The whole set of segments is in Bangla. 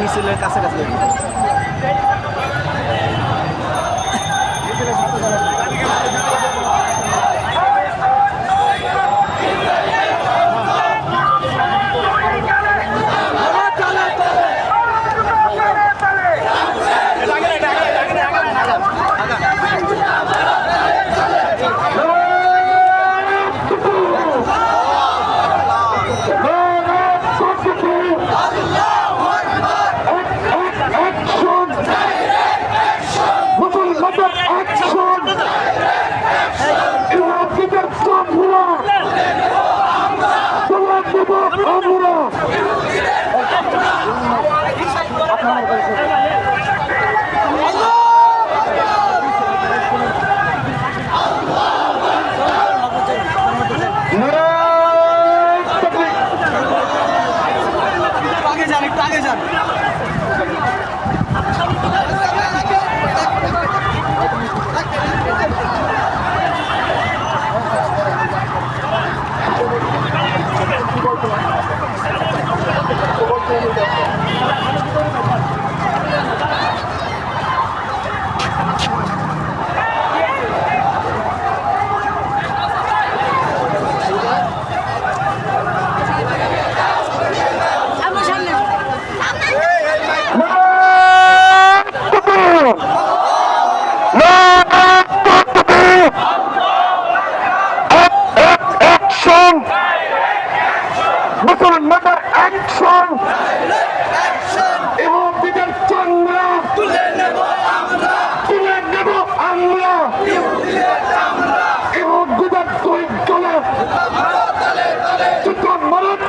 মিছিলের কাছাকাছি। মিছিলের সাথে অ্যাকশন মুসলমানদের অ্যাকশন এবং বিদের চামড়া তুলে নেব আমরা। তুলে নেব আমরা এবং বিদের দৈর্য চুতো মরণ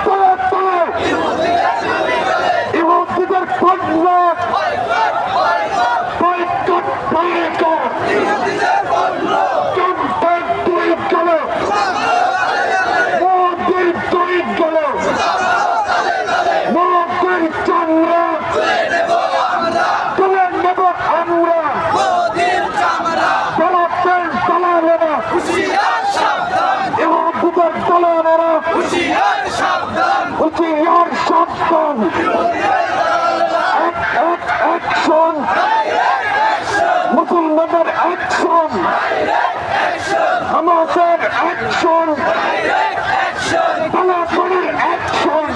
জিয়ার সন্তান। এক এক অ্যাকশন মুসলমানের অ্যাকশন আমাদের অ্যাকশন পালাপনের অ্যাকশন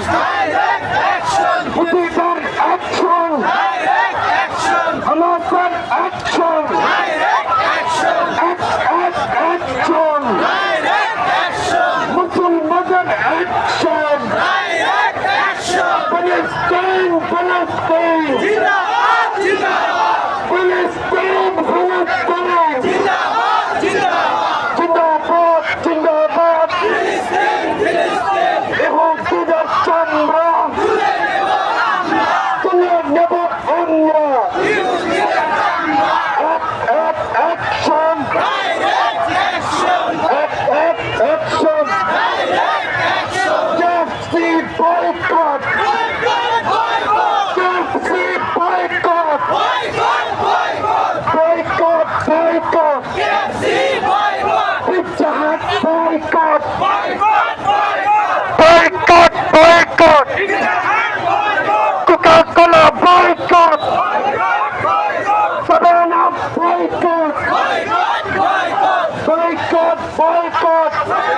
জিন্দাবাদ